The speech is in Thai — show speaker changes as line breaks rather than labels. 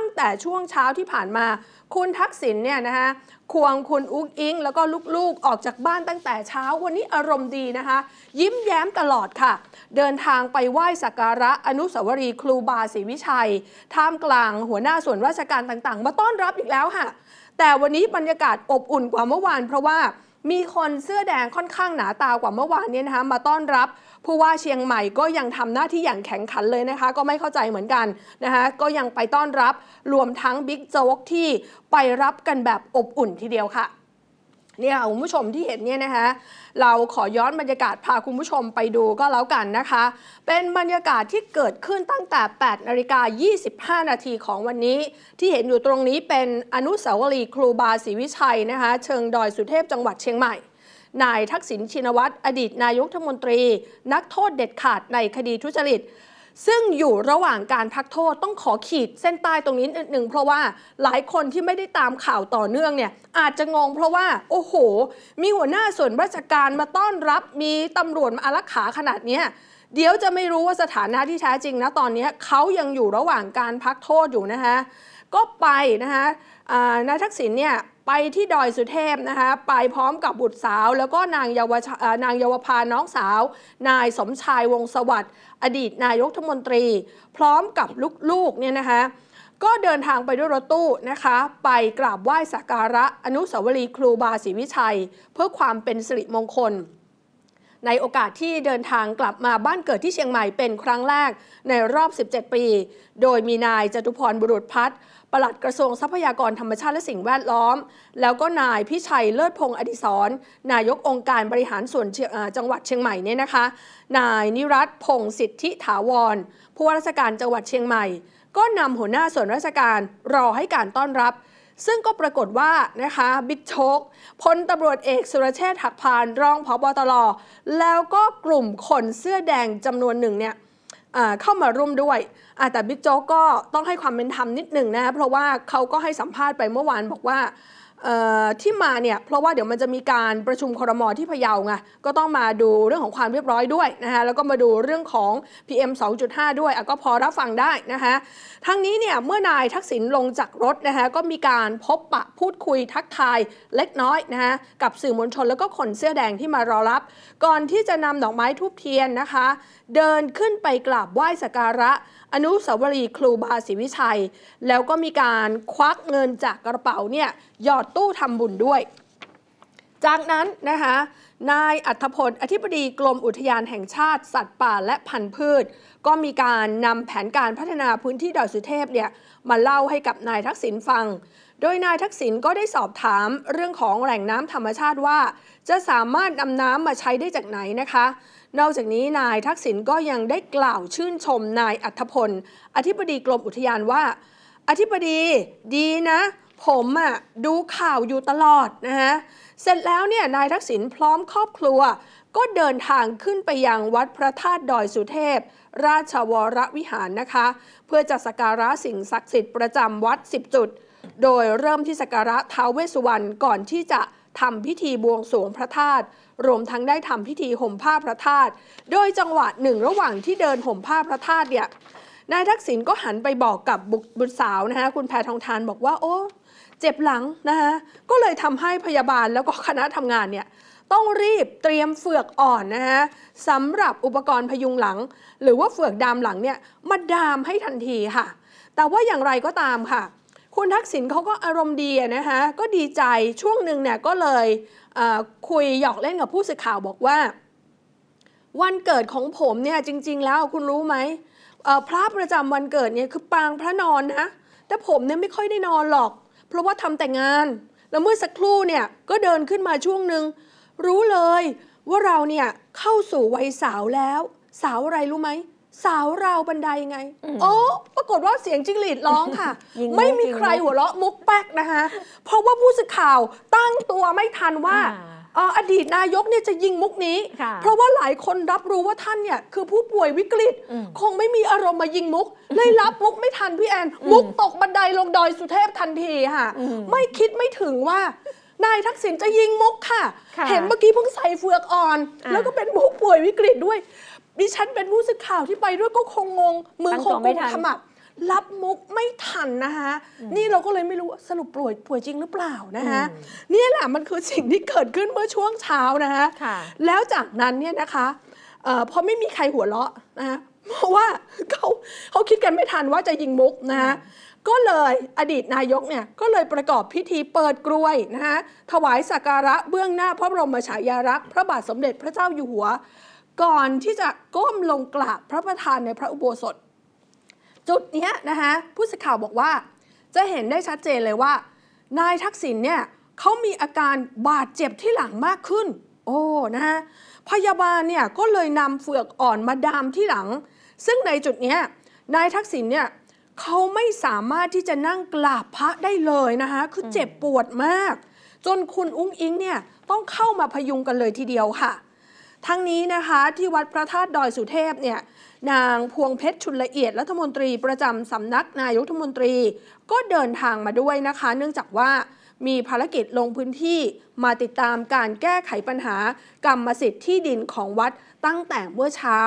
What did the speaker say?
ตั้งแต่ช่วงเช้าที่ผ่านมา คุณทักษิณเนี่ยนะคะควงคุณอุ้งอิงแล้วก็ลูกๆออกจากบ้านตั้งแต่เช้าวันนี้อารมณ์ดีนะคะ ยิ้มแย้มตลอดค่ะ เดินทางไปไหว้สักการะอนุสาวรีย์ครูบาศรีวิชัย ท่ามกลางหัวหน้าส่วนราชการต่างๆ มาต้อนรับอีกแล้วค่ะ แต่วันนี้บรรยากาศอบอุ่นกว่าเมื่อวานเพราะว่า มีคนเสื้อแดงค่อนข้างหนาตากว่าเมื่อวานเนี้นะคะมาต้อนรับผู้ว่าเชียงใหม่ก็ยังทำหน้าที่อย่างแข็งขันเลยนะคะ ก็ไม่เข้าใจเหมือนกันนะคะก็ยังไปต้อนรับรวมทั้งบิ๊กโจ๊กที่ไปรับกันแบบอบอุ่นทีเดียวค่ะ เนี่ยค่ะคุณผู้ชมที่เห็นเนี่ยนะคะเราขอย้อนบรรยากาศพาคุณผู้ชมไปดูก็แล้วกันนะคะ เป็นบรรยากาศที่เกิดขึ้นตั้งแต่ 8 นาฬิกา 25 นาทีของวันนี้ ที่เห็นอยู่ตรงนี้เป็นอนุสาวรีย์ครูบาศรีวิชัยนะคะเชิงดอยสุเทพจังหวัดเชียงใหม่ นายทักษิณชินวัตรอดีตนายกรัฐมนตรี นักโทษเด็ดขาดในคดีทุจริต ซึ่งอยู่ระหว่างการพักโทษต้องขอขีดเส้นใต้ตรงนี้นิดหนึ่งเพราะว่าหลายคนที่ไม่ได้ตามข่าวต่อเนื่องเนี่ยอาจจะงงเพราะว่า โอ้โห มีหัวหน้าส่วนราชการมาต้อนรับมีตำรวจมาอารักขาขนาดเนี้ยเดี๋ยวจะไม่รู้ว่าสถานะที่แท้จริงนะตอนนี้เขายังอยู่ระหว่างการพักโทษอยู่นะคะ ก็ไปนะคะนายทักษิณเนี่ยไปที่ดอยสุเทพนะคะไปพร้อมกับบุตรสาว แล้วก็นางเยาวนางเยาวภาน้องสาว นายสมชายวงศสวัสดิ์อดีตนายกรัฐมนตรี พร้อมกับลูกๆเนี่ยนะคะก็เดินทางไปด้วยรถตู้นะคะ ไปกราบไหว้สักการะอนุสาวรีย์ครูบาศรีวิชัย เพื่อความเป็นสิริมงคล ในโอกาสที่เดินทางกลับมาบ้านเกิดที่เชียงใหม่เป็นครั้งแรกในรอบ 17 ปี โดยมีนายจตุพรบุรุษพัฒน์ปลัดกระทรวงทรัพยากรธรรมชาติและสิ่งแวดล้อม แล้วก็นายพิชัยเลิศพงศ์อดิศรนายกองค์การบริหารส่วนจังหวัดเชียงใหม่เนี่ยนะคะ นายนิรัตพงศ์สิทธิถาวรผู้ว่าราชการจังหวัดเชียงใหม่ ก็นำหัวหน้าส่วนราชการรอให้การต้อนรับ ซึ่งก็ปรากฏว่านะคะบิ๊กโชกพลตำรวจเอกสุรเชษฐ์หักพานรองพบตรแล้วก็กลุ่มคนเสื้อแดงจำนวนหนึ่งเนี่ยเข้ามาร่วมด้วย แต่บิ๊กโจ๊กก็ต้องให้ความเป็นธรรมนิดหนึ่งนะ เพราะว่าเขาก็ให้สัมภาษณ์ไปเมื่อวานบอกว่า ที่มาเนี่ยเพราะว่าเดี๋ยวมันจะมีการประชุมครมที่พะเยาไงก็ต้องมาดูเรื่องของความเรียบร้อยด้วยนะคะแล้วก็มาดูเรื่องของ PM 2.5 ด้วยก็พอรับฟังได้นะคะทั้งนี้เนี่ยเมื่อนายทักษิณลงจากรถนะคะก็มีการพบปะพูดคุยทักทายเล็กน้อยนะคะกับสื่อมวลชนแล้วก็คนเสื้อแดงที่มารอรับ ก่อนที่จะนำดอกไม้ทูบเทียนนะคะ เดินขึ้นไปกราบไหว้สักการะ อนุสาวรีย์ครูบาศรีวิชัย แล้วก็มีการควักเงินจากกระเป๋าเนี่ยหยอดตู้ทำบุญด้วย จากนั้นนะคะนายอัธพล อธิบดีกรมอุทยานแห่งชาติสัตว์ป่าและพันธุ์พืช ก็มีการนำแผนการพัฒนาพื้นที่ดอยสุเทพเนี่ยมาเล่าให้กับนายทักษิณฟัง โดยนายทักษิณก็ได้สอบถามเรื่องของแหล่งน้ำธรรมชาติว่า จะสามารถนำน้ำมาใช้ได้จากไหนนะคะ นอกจากนี้นายทักษิณก็ยังได้กล่าวชื่นชมนายอัธพล อธิบดีกรมอุทยานว่า อธิบดีดีนะ ผมอะดูข่าวอยู่ตลอดนะฮะ เสร็จแล้วเนี่ยนายทักษิณพร้อมครอบครัว ก็เดินทางขึ้นไปยังวัดพระธาตุดอยสุเทพ ราชวรวิหารนะคะ เพื่อจะสักการะสิ่งศักดิ์สิทธิ์ประจำวัด 10 จุด โดยเริ่มที่สักการะท้าวเวสสุวรรณก่อนที่จะทำพิธีบวงสรวงพระธาตุ รวมทั้งได้ทำพิธีห่มผ้าพระธาตุ โดยจังหวะหนึ่งระหว่างที่เดินห่มผ้าพระธาตุเนี่ย นายทักษิณก็หันไปบอกกับบุตรบุตรสาวนะคะคุณแพทองทานบอกว่าโอ้ เจ็บหลังนะคะก็เลยทำให้พยาบาลแล้วก็คณะทำงานเนี่ยต้องรีบเตรียมเฟือกอ่อนนะคะสำหรับอุปกรณ์พยุงหลัง หรือว่าเฟือกดามหลังเนี่ยมาดามให้ทันทีค่ะ แต่ว่าอย่างไรก็ตามค่ะ คุณทักษิณเขาก็อารมณ์ดีนะคะก็ดีใจช่วงหนึ่งเนี่ยก็เลยคุยหยอกเล่นกับผู้สื่อข่าวบอกว่า วันเกิดของผมเนี่ยจริง ๆ แล้วคุณรู้ไหมพระประจำวันเกิดเนี่ยคือปางพระนอนนะแต่ผมเนี่ยไม่ค่อยได้นอนหรอก เพราะว่าทำแต่งาน แล้วเมื่อสักครู่เนี่ยก็เดินขึ้นมาช่วงหนึ่งรู้เลยว่าเราเนี่ยเข้าสู่วัยสาวแล้ว สาวอะไรรู้ไหม สาวราวบันไดไง
อืม
โอ้ปรากฏว่าเสียงจิ้งหรีดร้องค่ะ
ยิงมุก
ไม่มี
ยิงมุก
ใครหัวเราะมุกแป๊กนะคะ เพราะว่าผู้สื่อข่าวตั้งตัวไม่ทันว่า
อ่า
เอ่ออดีตนายกเนี่ยจะยิงมุกนี้
ค่ะ
เพราะว่าหลายคนรับรู้ว่าท่านเนี่ยคือผู้ป่วยวิกฤต
อืม
คงไม่มีอารมณ์มายิงมุก เลยรับมุกไม่ทันพี่แอน มุกตกบันไดลงดอยสุเทพทันทีค่ะ
อืม
ไม่คิดไม่ถึงว่านายทักษิณจะยิงมุกค่ะ
ค่ะ
เห็นเมื่อกี้เพิ่งใส่เฟือกอ่อน
อ่า
แล้วก็เป็นผู้ป่วยวิกฤตด้วย ดิฉันเป็นผู้สื่อข่าวที่ไปด้วยก็คงงงมือ
ตั้ง
ค
ตั
ง
วไม่
กุม
ทัน
ขมับ รับมุกไม่ทันนะคะนี่เราก็เลยไม่รู้ว่าสรุปป่วยป่วยจริงหรือเปล่านะคะเนี่ยแหละมันคือสิ่งที่เกิดขึ้นเมื่อช่วงเช้านะคะ
ค่ะ
แล้วจากนั้นเนี่ยนะคะเอ่อพอไม่มีใครหัวเราะนะคะเพราะว่าเขาเขาคิดกันไม่ทันว่าจะยิงมุกนะคะก็เลยอดีตนายกเนี่ยก็เลยประกอบพิธีเปิดกลวยนะคะถวายสักการะเบื้องหน้าพระบรมฉายาลักษณ์พระบาทสมเด็จพระเจ้าอยู่หัว ก่อนที่จะก้มลงกราบพระประธานในพระอุโบสถ จุดนี้นะคะผู้สื่อข่าวบอกว่า จะเห็นได้ชัดเจนเลยว่า นายทักษิณเนี่ยเขามีอาการบาดเจ็บที่หลังมากขึ้น โอ้นะฮะพยาบาลเนี่ยก็เลยนำเฟือกอ่อนมาดามที่หลัง ซึ่งในจุดนี้นายทักษิณเนี่ยเขาไม่สามารถที่จะนั่งกราบพระได้เลยนะคะคือเจ็บปวดมาก จนคุณอุ้งอิงเนี่ยต้องเข้ามาพยุงกันเลยทีเดียวค่ะ ทั้งนี้นะคะที่วัดพระธาตุดอยสุเทพเนี่ย นางพวงเพชรชุนละเอียดรัฐมนตรีประจำสำนักนายกรัฐมนตรี ก็เดินทางมาด้วยนะคะ เนื่องจากว่ามีภารกิจลงพื้นที่มาติดตามการแก้ไขปัญหากรรมสิทธิ์ที่ดินของวัดตั้งแต่เมื่อเช้า